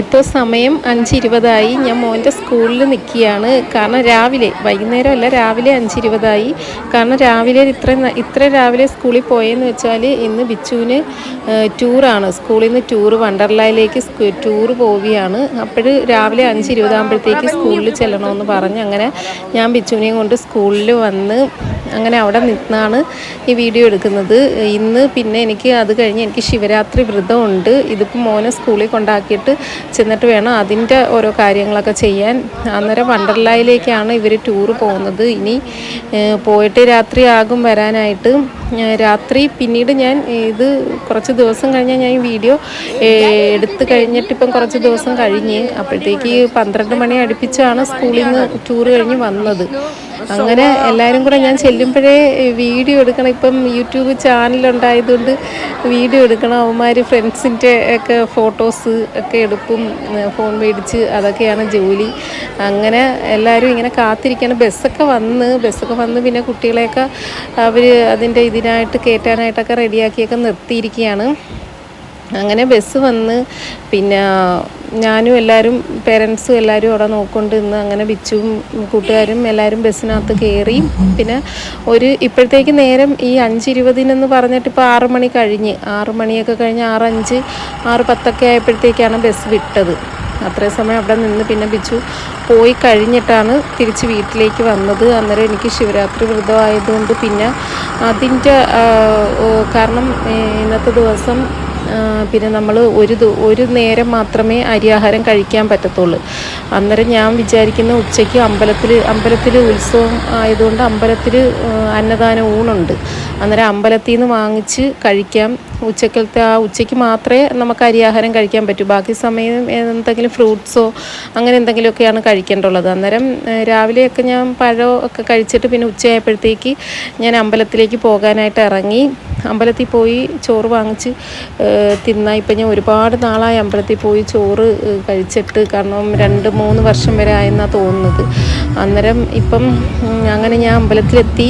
ഇപ്പോൾ സമയം അഞ്ചിരുപതായി. ഞാൻ മോന്റെ സ്കൂളിൽ നിൽക്കുകയാണ്. കാരണം രാവിലെ വൈകുന്നേരം അല്ല രാവിലെ അഞ്ചിരുപതായി. കാരണം രാവിലെ ഇത്ര ഇത്ര രാവിലെ സ്കൂളിൽ പോയെന്ന് വെച്ചാൽ ഇന്ന് ബിച്ചുവിന് ടൂറാണ്. സ്കൂളിൽ നിന്ന് ടൂറ് വണ്ടർലായിലേക്ക് ടൂർ പോവുകയാണ്. അപ്പോൾ രാവിലെ അഞ്ച് ഇരുപതാകുമ്പോഴത്തേക്ക് സ്കൂളിൽ ചെല്ലണമെന്ന് പറഞ്ഞ് അങ്ങനെ ഞാൻ ബിച്ചുവിനെയും കൊണ്ട് സ്കൂളിൽ വന്ന് അങ്ങനെ അവിടെ നിന്നാണ് ഈ വീഡിയോ എടുക്കുന്നത്. ഇന്ന് പിന്നെ എനിക്ക് അത് കഴിഞ്ഞ് എനിക്ക് ശിവരാത്രി വ്രതമുണ്ട്. ഇതിപ്പോൾ മോനെ സ്കൂളിൽ കൊണ്ടാക്കിയിട്ട് ചെന്നിട്ട് വേണം അതിന്റെ ഓരോ കാര്യങ്ങളൊക്കെ ചെയ്യാൻ. അന്നേരം വണ്ടർലായിലേക്കാണ് ഇവർ ടൂറ് പോകുന്നത്. ഇനി പോയിട്ട് രാത്രി ആകും വരാനായിട്ട്. രാത്രി പിന്നീട് ഞാൻ ഇത് കുറച്ച് ദിവസം കഴിഞ്ഞാൽ ഞാൻ വീഡിയോ എടുത്തു കഴിഞ്ഞിട്ടിപ്പം കുറച്ച് ദിവസം കഴിഞ്ഞ്. അപ്പോഴത്തേക്ക് പന്ത്രണ്ട് മണി അടുപ്പിച്ചാണ് സ്കൂളിൽ നിന്ന് ടൂറ് കഴിഞ്ഞ് വന്നത്. അങ്ങനെ എല്ലാവരും കൂടെ ഞാൻ ചെല്ലുമ്പോഴേ വീഡിയോ എടുക്കണം. ഇപ്പം യൂട്യൂബ് ചാനലുണ്ടായതുകൊണ്ട് വീഡിയോ എടുക്കണം. അവന്മാർ ഫ്രണ്ട്സിന്റെ ഒക്കെ ഫോട്ടോസ് ഒക്കെ എടുപ്പും ഫോൺ മേടിച്ച് അതൊക്കെയാണ് ജോലി. അങ്ങനെ എല്ലാവരും ഇങ്ങനെ കാത്തിരിക്കുകയാണ് ബസ്സൊക്കെ വന്ന് ബസ്സൊക്കെ വന്ന് പിന്നെ കുട്ടികളെയൊക്കെ അവർ അതിന്റെ ഇതിനായിട്ട് കയറ്റാനായിട്ടൊക്കെ റെഡിയാക്കിയൊക്കെ നിർത്തിയിരിക്കുകയാണ്. അങ്ങനെ ബസ് വന്ന് പിന്നെ ഞാനും എല്ലാവരും പേരൻസും എല്ലാവരും അവിടെ നോക്കൊണ്ട് ഇന്ന് അങ്ങനെ ബിച്ചുവും കൂട്ടുകാരും എല്ലാവരും ബസ്സിനകത്ത് കയറി പിന്നെ ഒരു ഇപ്പോഴത്തേക്ക് നേരം ഈ അഞ്ചിരുപതിനെന്ന് പറഞ്ഞിട്ട് ഇപ്പോൾ ആറ് മണി കഴിഞ്ഞ്. ആറ് മണിയൊക്കെ കഴിഞ്ഞ് ആറഞ്ച് ആറ് പത്തൊക്കെ ആയപ്പോഴത്തേക്കാണ് ബസ് വിട്ടത്. അത്രയും സമയം അവിടെ നിന്ന് പിന്നെ ബിച്ചു പോയി കഴിഞ്ഞിട്ടാണ് തിരിച്ച് വീട്ടിലേക്ക് വന്നത്. അന്നേരം എനിക്ക് ശിവരാത്രി വ്രതമായതുകൊണ്ട് പിന്നെ അതിന്റെ കാരണം ഇന്നത്തെ ദിവസം പിന്നെ നമ്മൾ ഒരു ഒരു നേരം മാത്രമേ അരിയാഹാരം കഴിക്കാൻ പറ്റത്തുള്ളൂ. അന്നേരം ഞാൻ വിചാരിക്കുന്ന ഉച്ചയ്ക്ക് അമ്പലത്തിൽ അമ്പലത്തിൽ ഉത്സവം ആയതുകൊണ്ട് അമ്പലത്തിൽ അന്നദാന ഊണുണ്ട്. അന്നേരം അമ്പലത്തിൽ നിന്ന് വാങ്ങിച്ച് കഴിക്കാം. ഉച്ചക്കലത്തെ ആ ഉച്ചയ്ക്ക് മാത്രമേ നമുക്ക് അരിയാഹാരം കഴിക്കാൻ പറ്റൂ. ബാക്കി സമയം എന്തെങ്കിലും ഫ്രൂട്ട്സോ അങ്ങനെ എന്തെങ്കിലുമൊക്കെയാണ് കഴിക്കേണ്ടുള്ളത്. അന്നേരം രാവിലെയൊക്കെ ഞാൻ പഴമൊക്കെ ഒക്കെ കഴിച്ചിട്ട് പിന്നെ ഉച്ചയായപ്പോഴത്തേക്ക് ഞാൻ അമ്പലത്തിലേക്ക് പോകാനായിട്ട് ഇറങ്ങി. അമ്പലത്തിൽ പോയി ചോറ് വാങ്ങിച്ച് തിന്നാൽ തിന്നാ. ഇപ്പം ഞാൻ ഒരുപാട് നാളായി അമ്പലത്തിൽ പോയി ചോറ് കഴിച്ചിട്ട്. കാരണം രണ്ട് മൂന്ന് വർഷം വരെ ആയെന്നാണ് തോന്നുന്നത്. അന്നേരം ഇപ്പം അങ്ങനെ ഞാൻ അമ്പലത്തിലെത്തി.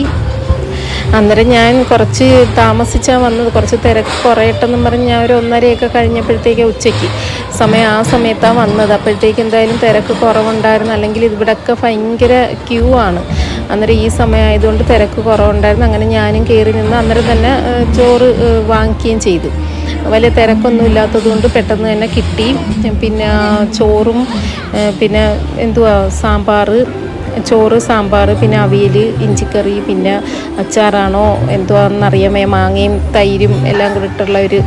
അന്നേരം ഞാൻ കുറച്ച് താമസിച്ചാണ് വന്നത്. കുറച്ച് തിരക്ക് കുറയട്ടെന്നും പറഞ്ഞ് ഞാൻ ഒരു ഒന്നരയൊക്കെ കഴിഞ്ഞപ്പോഴത്തേക്ക് ഉച്ചയ്ക്ക് സമയം ആ സമയത്താണ് വന്നത്. അപ്പോഴത്തേക്ക് എന്തായാലും തിരക്ക് കുറവുണ്ടായിരുന്നു. അല്ലെങ്കിൽ ഇവിടെയൊക്കെ ഭയങ്കര ക്യൂ ആണ്. അന്നേരം ഈ സമയമായതുകൊണ്ട് തിരക്ക് കുറവുണ്ടായിരുന്നു. അങ്ങനെ ഞാനും കയറി നിന്ന് അന്നേരം തന്നെ ചോറ് വാങ്ങിക്കുകയും ചെയ്തു. വലിയ തിരക്കൊന്നും ഇല്ലാത്തതുകൊണ്ട് പെട്ടെന്ന് തന്നെ കിട്ടി. പിന്നെ ചോറും പിന്നെ എന്തുവാ സാമ്പാർ ചോറ് സാമ്പാർ പിന്നെ അവിയൽ ഇഞ്ചിക്കറി പിന്നെ അച്ചാറാണോ എന്തുവാണെന്നറിയാമേ മാങ്ങയും തൈരും എല്ലാം കൂടിയിട്ടുള്ള ഒരു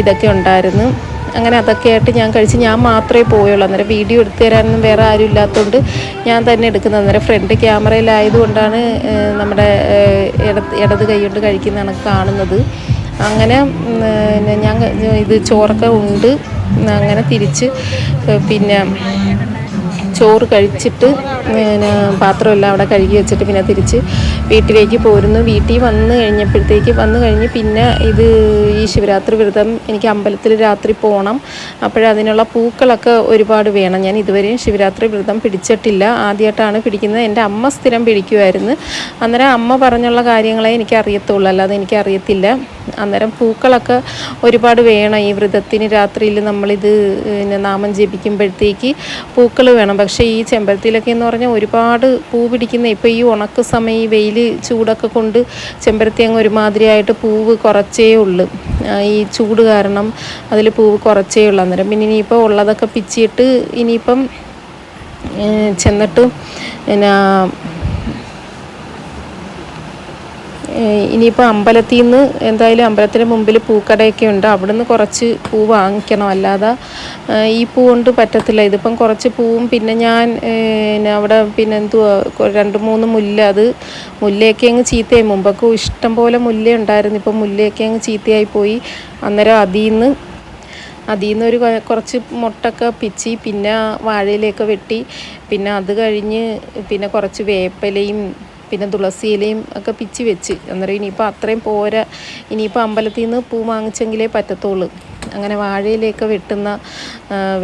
ഇതൊക്കെ ഉണ്ടായിരുന്നു. അങ്ങനെ അതൊക്കെ ആയിട്ട് ഞാൻ കഴിച്ച് ഞാൻ മാത്രമേ പോയുള്ളൂ. അന്നേരം വീഡിയോ എടുത്തു തരാനൊന്നും വേറെ ആരും ഇല്ലാത്തതുകൊണ്ട് ഞാൻ തന്നെ എടുക്കുന്നത്. അന്നേരം ഫ്രണ്ട് ക്യാമറയിലായതുകൊണ്ടാണ് നമ്മുടെ ഇടത് ഇടത് കൈ കൊണ്ട് കഴിക്കുന്നതാണ് കാണുന്നത്. അങ്ങനെ ഞാൻ ഇത് ചോറൊക്കെ ഉണ്ട്. അങ്ങനെ തിരിച്ച് പിന്നെ ചോറ് കഴിച്ചിട്ട് പിന്നെ പാത്രമെല്ലാം അവിടെ കഴുകി വെച്ചിട്ട് പിന്നെ തിരിച്ച് വീട്ടിലേക്ക് പോരുന്നു. വീട്ടിൽ വന്ന് കഴിഞ്ഞപ്പോഴത്തേക്ക് വന്ന് കഴിഞ്ഞ് പിന്നെ ഇത് ഈ ശിവരാത്രി വ്രതം എനിക്ക് അമ്പലത്തിൽ രാത്രി പോകണം അപ്പോഴതിനുള്ള പൂക്കളൊക്കെ ഒരുപാട് വേണം. ഞാൻ ഇതുവരെയും ശിവരാത്രി വ്രതം പിടിച്ചിട്ടില്ല. ആദ്യമായിട്ടാണ് പിടിക്കുന്നത്. എന്റെ അമ്മ സ്ഥിരം പിടിക്കുമായിരുന്നു അന്നേരം അമ്മ പറഞ്ഞുള്ള കാര്യങ്ങളെ എനിക്ക് അറിയത്തുള്ളൂ. അല്ലാതെ എനിക്ക് അറിയത്തില്ല. അന്നേരം പൂക്കളൊക്കെ ഒരുപാട് വേണം. ഈ വ്രതത്തിന് രാത്രിയിൽ നമ്മളിത് നാമം ജപിക്കുമ്പോഴത്തേക്ക് പൂക്കൾ വേണം. പക്ഷേ ഈ ചെമ്പരത്തിയിലൊക്കെ എന്ന് പറഞ്ഞാൽ ഒരുപാട് പൂ പിടിക്കുന്ന ഇപ്പോൾ ഈ ഉണക്ക സമയം ഈ വെയിൽ ചൂടൊക്കെ കൊണ്ട് ചെമ്പരത്തി അങ്ങ് ഒരുമാതിരിയായിട്ട് പൂവ് കുറച്ചേ ഉള്ളൂ. ഈ ചൂട് കാരണം അതിൽ പൂവ് കുറച്ചേ ഉള്ളൂ അന്നേരം. പിന്നെ ഇനിയിപ്പോൾ ഉള്ളതൊക്കെ പിച്ചിട്ട് ഇനിയിപ്പം ചെന്നിട്ട് പിന്നെ ഇനിയിപ്പോൾ അമ്പലത്തിൽ നിന്ന് എന്തായാലും അമ്പലത്തിന് മുമ്പിൽ പൂക്കടയൊക്കെ ഉണ്ട്. അവിടെ നിന്ന് കുറച്ച് പൂ വാങ്ങിക്കണം. അല്ലാതെ ഈ പൂ കൊണ്ട് പറ്റത്തില്ല. ഇതിപ്പം കുറച്ച് പൂവും പിന്നെ ഞാൻ അവിടെ പിന്നെ എന്തുവാ രണ്ട് മൂന്ന് മുല്ല അത് മുല്ലയൊക്കെ അങ്ങ് ചീത്തയായി. മുമ്പൊക്കെ ഇഷ്ടം പോലെ മുല്ല ഉണ്ടായിരുന്നു. ഇപ്പം മുല്ലയൊക്കെ അങ്ങ് ചീത്തയായി പോയി. അന്നേരം അതിൽ നിന്ന് അതിൽ നിന്നൊരു കുറച്ച് മുട്ടൊക്കെ പിച്ചി പിന്നെ വാഴയിലേക്ക് വെട്ടി. പിന്നെ അത് കഴിഞ്ഞ് പിന്നെ കുറച്ച് വേപ്പിലയും പിന്നെ തുളസി ഇലയും ഒക്കെ പിച്ചി വെച്ച്. അന്നേരം ഇനിയിപ്പോൾ അത്രയും പോരാ. ഇനിയിപ്പോൾ അമ്പലത്തിൽ നിന്ന് പൂ വാങ്ങിച്ചെങ്കിലേ പറ്റത്തുള്ളൂ. അങ്ങനെ വാഴയിലയൊക്കെ വെട്ടുന്ന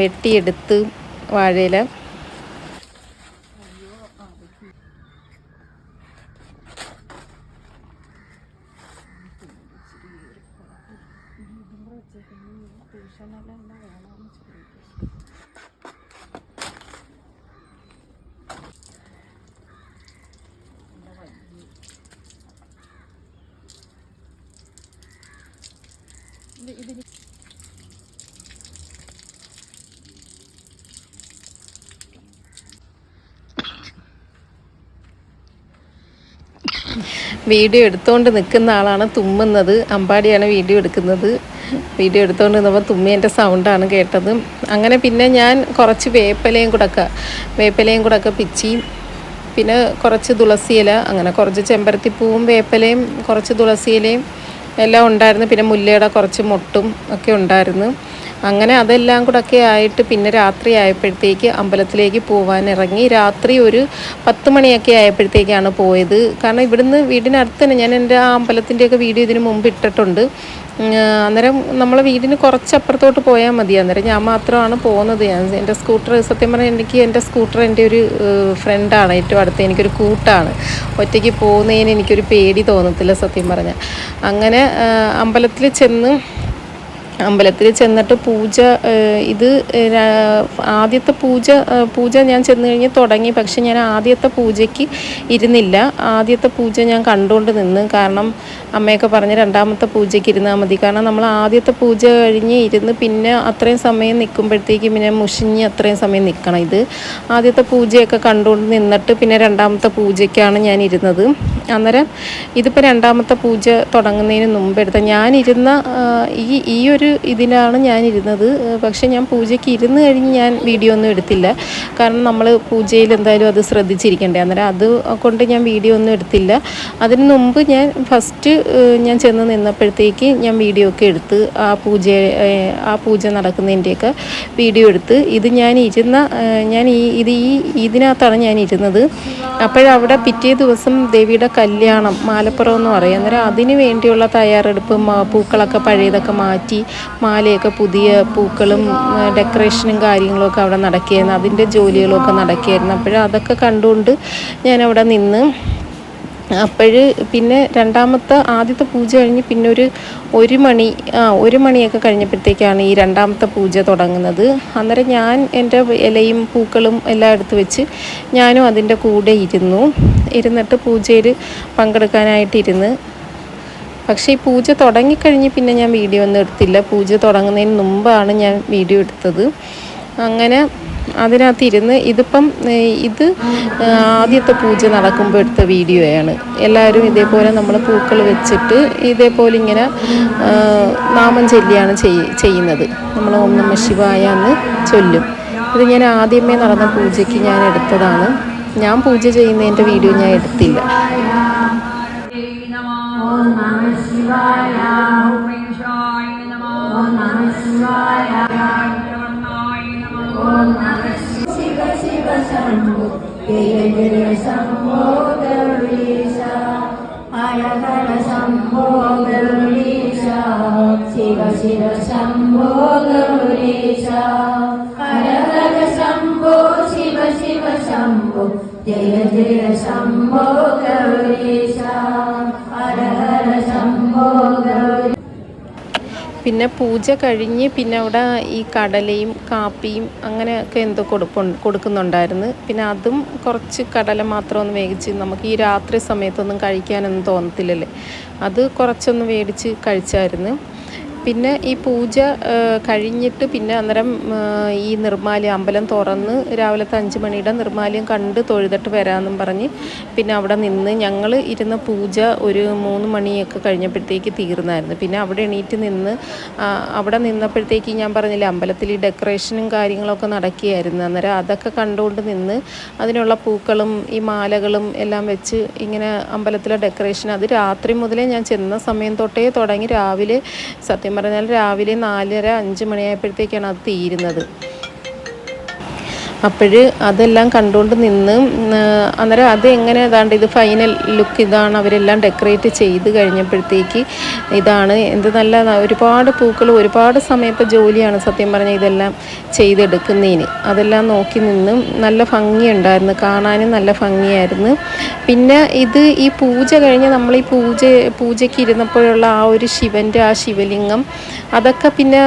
വെട്ടിയെടുത്ത് വാഴയില. വീഡിയോ എടുത്തുകൊണ്ട് നിൽക്കുന്ന ആളാണ് തുമ്മുന്നത്. അമ്പാടിയാണ് വീഡിയോ എടുക്കുന്നത്. വീഡിയോ എടുത്തുകൊണ്ട് നിന്നപ്പോൾ തുമ്മേന്റെ സൗണ്ടാണ് കേട്ടത്. അങ്ങനെ പിന്നെ ഞാൻ കുറച്ച് വേപ്പിലയും കൂടൊക്കെ വേപ്പിലയും കൂടൊക്കെ പിച്ചി. പിന്നെ കുറച്ച് തുളസിയില അങ്ങനെ കുറച്ച് ചെമ്പരത്തിപ്പൂവും വേപ്പലയും കുറച്ച് തുളസിയിലയും എല്ലാം ഉണ്ടായിരുന്നു. പിന്നെ മുല്ലയുടെ കുറച്ച് മുട്ടും ഒക്കെ ഉണ്ടായിരുന്നു. അങ്ങനെ അതെല്ലാം കൂടെ ഒക്കെ ആയിട്ട് പിന്നെ രാത്രി ആയപ്പോഴത്തേക്ക് അമ്പലത്തിലേക്ക് പോകാൻ ഇറങ്ങി. രാത്രി ഒരു പത്ത് മണിയൊക്കെ ആയപ്പോഴത്തേക്കാണ് പോയത്. കാരണം ഇവിടുന്ന് വീടിനടുത്ത് തന്നെ ഞാൻ എന്റെ ആ അമ്പലത്തിന്റെയൊക്കെ വീഡിയോ ഇതിന് മുമ്പ് ഇട്ടിട്ടുണ്ട്. അന്നേരം നമ്മളെ വീടിന് കുറച്ചപ്പുറത്തോട്ട് പോയാൽ മതി. അന്നേരം ഞാൻ മാത്രമാണ് പോകുന്നത്. ഞാൻ എന്റെ സ്കൂട്ടർ സത്യം പറഞ്ഞാൽ എനിക്ക് എന്റെ സ്കൂട്ടർ എന്റെ ഒരു ഫ്രണ്ടാണ്. ഏറ്റവും അടുത്ത് എനിക്കൊരു കൂട്ടാണ്. ഒറ്റയ്ക്ക് പോകുന്നതിന് എനിക്കൊരു പേടി തോന്നത്തില്ല സത്യം പറഞ്ഞാൽ. അങ്ങനെ അമ്പലത്തിൽ ചെന്ന് അമ്പലത്തിൽ ചെന്നിട്ട് പൂജ ഇത് ആദ്യത്തെ പൂജ പൂജ ഞാൻ ചെന്ന് കഴിഞ്ഞ് തുടങ്ങി. പക്ഷെ ഞാൻ ആദ്യത്തെ പൂജയ്ക്ക് ഇരുന്നില്ല. ആദ്യത്തെ പൂജ ഞാൻ കണ്ടുകൊണ്ട് നിന്ന്. കാരണം അമ്മയൊക്കെ പറഞ്ഞ് രണ്ടാമത്തെ പൂജയ്ക്ക് ഇരുന്നാൽ മതി. കാരണം നമ്മൾ ആദ്യത്തെ പൂജ കഴിഞ്ഞ് ഇരുന്ന് പിന്നെ അത്രയും സമയം നിൽക്കുമ്പോഴത്തേക്ക് പിന്നെ മുഷിഞ്ഞ് അത്രയും സമയം നിൽക്കണം ഇത്. ആദ്യത്തെ പൂജയൊക്കെ കണ്ടുകൊണ്ട് നിന്നിട്ട് പിന്നെ രണ്ടാമത്തെ പൂജയ്ക്കാണ് ഞാൻ ഇരുന്നത്. അന്നേരം ഇതിപ്പോൾ രണ്ടാമത്തെ പൂജ തുടങ്ങുന്നതിന് മുമ്പ് എടുത്ത ഞാനിരുന്ന ഈ ഈ ഒരു ഇതിലാണ് ഞാൻ ഇരുന്നത് പക്ഷേ ഞാൻ പൂജയ്ക്ക് ഇരുന്ന് കഴിഞ്ഞ് ഞാൻ വീഡിയോ ഒന്നും എടുത്തില്ല. കാരണം നമ്മൾ പൂജയിൽ എന്തായാലും അത് ശ്രദ്ധിച്ചിരിക്കണ്ടേ. അന്നേരം അത് കൊണ്ട് ഞാൻ വീഡിയോ ഒന്നും എടുത്തില്ല. അതിന് മുമ്പ് ഞാൻ ഫസ്റ്റ് ഞാൻ ചെന്ന് നിന്നപ്പോഴത്തേക്ക് ഞാൻ വീഡിയോ ഒക്കെ എടുത്ത് ആ പൂജ ആ പൂജ നടക്കുന്നതിന്റെയൊക്കെ വീഡിയോ എടുത്ത് ഇത് ഞാൻ ഇരുന്ന ഞാൻ ഈ ഇത് ഈ ഇതിനകത്താണ് ഞാൻ ഇരുന്നത്. അപ്പോഴവിടെ പിറ്റേ ദിവസം ദേവിയുടെ കല്യാണം മാലപ്പുറം എന്ന് പറയും. അന്നേരം അതിന് വേണ്ടിയുള്ള തയ്യാറെടുപ്പ് പൂക്കളൊക്കെ പഴയതൊക്കെ മാറ്റി മാലയൊക്കെ പുതിയ പൂക്കളും ഡെക്കറേഷനും കാര്യങ്ങളൊക്കെ അവിടെ നടക്കുകയായിരുന്നു. അതിന്റെ ജോലികളൊക്കെ നടക്കുകയായിരുന്നു. അപ്പോഴും അതൊക്കെ കണ്ടുകൊണ്ട് ഞാൻ അവിടെ നിന്ന് അപ്പോഴ് പിന്നെ രണ്ടാമത്തെ ആദ്യത്തെ പൂജ കഴിഞ്ഞ് പിന്നെ ഒരു ഒരു മണി ആ ഒരു മണിയൊക്കെ കഴിഞ്ഞപ്പോഴത്തേക്കാണ് ഈ രണ്ടാമത്തെ പൂജ തുടങ്ങുന്നത്. അന്നേരം ഞാൻ എന്റെ ഇലയും പൂക്കളും എല്ലാം എടുത്ത് വെച്ച് ഞാനും അതിന്റെ കൂടെ ഇരുന്നു. ഇരുന്നിട്ട് പൂജയിൽ പങ്കെടുക്കാനായിട്ടിരുന്ന് പക്ഷേ ഈ പൂജ തുടങ്ങിക്കഴിഞ്ഞ് പിന്നെ ഞാൻ വീഡിയോ ഒന്നും എടുത്തില്ല. പൂജ തുടങ്ങുന്നതിന് മുമ്പാണ് ഞാൻ വീഡിയോ എടുത്തത്. അങ്ങനെ അതിനകത്ത് ഇരുന്ന് ഇതിപ്പം ഇത് ആദ്യത്തെ പൂജ നടക്കുമ്പോൾ എടുത്ത വീഡിയോയാണ്. എല്ലാവരും ഇതേപോലെ നമ്മൾ പൂക്കൾ വെച്ചിട്ട് ഇതേപോലെ ഇങ്ങനെ നാമം ചൊല്ലിയാണ് ചെയ്യ ചെയ്യുന്നത്. നമ്മൾ ഓം നമ ശിവായ എന്ന് ചൊല്ലും. ഇത് ഞാൻ ആദ്യമേ നടന്ന പൂജയ്ക്ക് ഞാൻ എടുത്തതാണ്. ഞാൻ പൂജ ചെയ്യുന്നതിന്റെ വീഡിയോ ഞാൻ എടുത്തില്ല. ശിവായ ഓം ഐഷായ നമോ ഓം നമ ശിവായ ഓം നമ ശിവ ശിവ ശംഭോ ജയ ജയ ശംഭോ ഗൗരീശ ഹര ഹര ശംഭോ ഗൗരീശ ശിവ ശിവ ശംഭോ ഗൗരീശ ഹര ഹര ശംഭോ ശിവ ശിവ ശംഭോ ജയ ജയ ശംഭോ ഗൗരീശ പിന്നെ പൂജ കഴിഞ്ഞ് പിന്നെ അവിടെ ഈ കടലയും കാപ്പിയും അങ്ങനെയൊക്കെ എന്തോ കൊടുപ്പു കൊടുക്കുന്നുണ്ടായിരുന്നു. പിന്നെ അതും കുറച്ച് കടല മാത്രം ഒന്ന് വേവിച്ച് നമുക്ക് ഈ രാത്രി സമയത്തൊന്നും കഴിക്കാനൊന്നും തോന്നത്തില്ലല്ലേ? അത് കുറച്ചൊന്ന് മേടിച്ച് കഴിച്ചായിരുന്നു. പിന്നെ ഈ പൂജ കഴിഞ്ഞിട്ട് പിന്നെ അന്നേരം ഈ നിർമ്മാല്യം അമ്പലം തുറന്ന് രാവിലത്തെ അഞ്ച് മണിയുടെ നിർമ്മാല്യം കണ്ട് തൊഴുതിട്ട് വരാമെന്നും പറഞ്ഞ് പിന്നെ അവിടെ നിന്ന് ഞങ്ങൾ ഇരുന്ന പൂജ ഒരു മൂന്ന് മണിയൊക്കെ കഴിഞ്ഞപ്പോഴത്തേക്ക് തീർന്നായിരുന്നു. പിന്നെ അവിടെ എണീറ്റ് നിന്ന് അവിടെ നിന്നപ്പോഴത്തേക്ക് ഞാൻ പറഞ്ഞില്ലേ അമ്പലത്തിൽ ഈ ഡെക്കറേഷനും കാര്യങ്ങളൊക്കെ നടക്കുകയായിരുന്നു. അന്നേരം അതൊക്കെ കണ്ടുകൊണ്ട് നിന്ന് അതിനുള്ള പൂക്കളും ഈ മാലകളും എല്ലാം വെച്ച് ഇങ്ങനെ അമ്പലത്തിലെ ഡെക്കറേഷൻ അത് രാത്രി മുതലേ ഞാൻ ചെന്ന സമയം തൊട്ടേ തുടങ്ങി. രാവിലെ സത്യം പറഞ്ഞാൽ രാവിലെ നാലര അഞ്ച് മണിയായപ്പോഴത്തേക്കാണ് അത് തീരുന്നത്. അപ്പോൾ അതെല്ലാം കണ്ടുകൊണ്ട് നിന്ന് അന്നേരം അത് എങ്ങനെ ഏതാണ്ട് ഇത് ഫൈനൽ ലുക്ക് ഇതാണ് അവരെല്ലാം ഡെക്കറേറ്റ് ചെയ്ത് കഴിഞ്ഞപ്പോഴത്തേക്ക് ഇതാണ്. എന്ത് നല്ല ഒരുപാട് പൂക്കൾ ഒരുപാട് സമയത്തെ ജോലിയാണ് സത്യം പറഞ്ഞാൽ ഇതെല്ലാം ചെയ്തെടുക്കുന്നതിന്. അതെല്ലാം നോക്കി നിന്നും നല്ല ഭംഗിയുണ്ടായിരുന്നു കാണാനും നല്ല ഭംഗിയായിരുന്നു. പിന്നെ ഇത് ഈ പൂജ കഴിഞ്ഞ് നമ്മൾ ഈ പൂജ പൂജയ്ക്ക് ഇരുന്നപ്പോഴുള്ള ആ ഒരു ശിവന്റെ ആ ശിവലിംഗം അതൊക്കെ പിന്നെ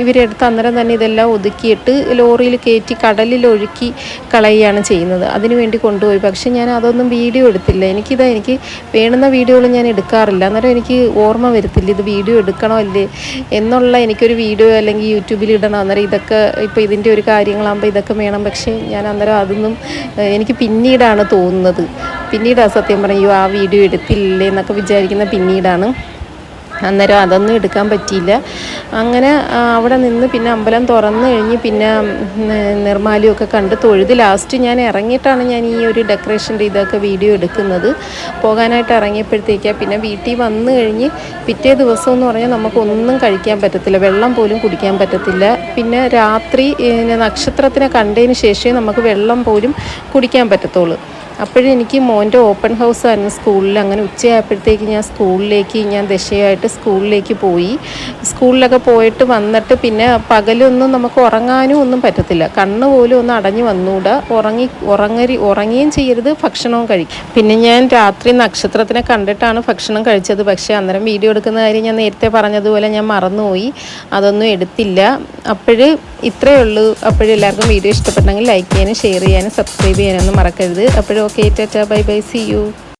ഇവരെടുത്ത് അന്നേരം തന്നെ ഇതെല്ലാം ഒതുക്കിയിട്ട് ലോറിയിൽ കയറ്റി കടലിൽ ഒഴുക്കി കളയുകയാണ് ചെയ്യുന്നത്. അതിനു വേണ്ടി കൊണ്ടുപോയി. പക്ഷേ ഞാൻ അതൊന്നും വീഡിയോ എടുത്തില്ല. എനിക്കിത് എനിക്ക് വേണുന്ന വീഡിയോകൾ ഞാൻ എടുക്കാറില്ല. അന്നേരം എനിക്ക് ഓർമ്മ വരത്തില്ല. ഇത് വീഡിയോ എടുക്കണോ അല്ലേ? എന്നുള്ള എനിക്കൊരു വീഡിയോ അല്ലെങ്കിൽ യൂട്യൂബിൽ ഇടണോ. അന്നേരം ഇതൊക്കെ ഇപ്പോൾ ഇതിന്റെ ഒരു കാര്യങ്ങളാകുമ്പോൾ ഇതൊക്കെ വേണം. പക്ഷേ ഞാൻ അന്നേരം അതൊന്നും എനിക്ക് പിന്നീടാണ് തോന്നുന്നത്. പിന്നീടാണ് സത്യം പറയും ആ വീഡിയോ എടുത്തില്ലേ എന്നൊക്കെ വിചാരിക്കുന്ന പിന്നീടാണ് അന്നേരം അതൊന്നും എടുക്കാൻ പറ്റിയില്ല. അങ്ങനെ അവിടെ നിന്ന് പിന്നെ അമ്പലം തുറന്നു കഴിഞ്ഞ് പിന്നെ നിർമ്മാലിയൊക്കെ കണ്ട് തൊഴുത് ലാസ്റ്റ് ഞാൻ ഇറങ്ങിയിട്ടാണ് ഞാൻ ഈ ഒരു ഡെക്കറേഷന്റെ ഇതൊക്കെ വീഡിയോ എടുക്കുന്നത്. പോകാനായിട്ട് ഇറങ്ങിയപ്പോഴത്തേക്കാണ് പിന്നെ വീട്ടിൽ വന്നു കഴിഞ്ഞ് പിറ്റേ ദിവസം എന്ന് പറഞ്ഞാൽ നമുക്കൊന്നും കഴിക്കാൻ പറ്റത്തില്ല. വെള്ളം പോലും കുടിക്കാൻ പറ്റത്തില്ല. പിന്നെ രാത്രി നക്ഷത്രത്തിനെ കണ്ടതിന് ശേഷമേ നമുക്ക് വെള്ളം പോലും കുടിക്കാൻ പറ്റത്തുള്ളൂ. അപ്പോഴും എനിക്ക് മോന്റെ ഓപ്പൺ ഹൗസ് ആയിരുന്നു സ്കൂളിൽ. അങ്ങനെ ഉച്ചയായപ്പോഴത്തേക്ക് ഞാൻ സ്കൂളിലേക്ക് ഞാൻ ദശയായിട്ട് സ്കൂളിലേക്ക് പോയി. സ്കൂളിലൊക്കെ പോയിട്ട് വന്നിട്ട് പിന്നെ പകലൊന്നും നമുക്ക് ഉറങ്ങാനും ഒന്നും പറ്റത്തില്ല. കണ്ണ് പോലും ഒന്ന് അടഞ്ഞു വന്നുകൂടാ ഉറങ്ങി ഉറങ്ങരി ഉറങ്ങുകയും ചെയ്യരുത്. ഭക്ഷണവും കഴിക്കും പിന്നെ ഞാൻ രാത്രി നക്ഷത്രത്തിനെ കണ്ടിട്ടാണ് ഭക്ഷണം കഴിച്ചത്. പക്ഷേ അന്നേരം വീഡിയോ എടുക്കുന്ന കാര്യം ഞാൻ നേരത്തെ പറഞ്ഞതുപോലെ ഞാൻ മറന്നുപോയി. അതൊന്നും എടുത്തില്ല. അപ്പോഴ് ഇത്രയേ ഉള്ളൂ. അപ്പോഴും എല്ലാവർക്കും വീഡിയോ ഇഷ്ടപ്പെട്ടെങ്കിൽ ലൈക്ക് ചെയ്യാനും ഷെയർ ചെയ്യാനും സബ്സ്ക്രൈബ് ചെയ്യാനൊന്നും മറക്കരുത്. അപ്പോഴും okay tata bye bye see you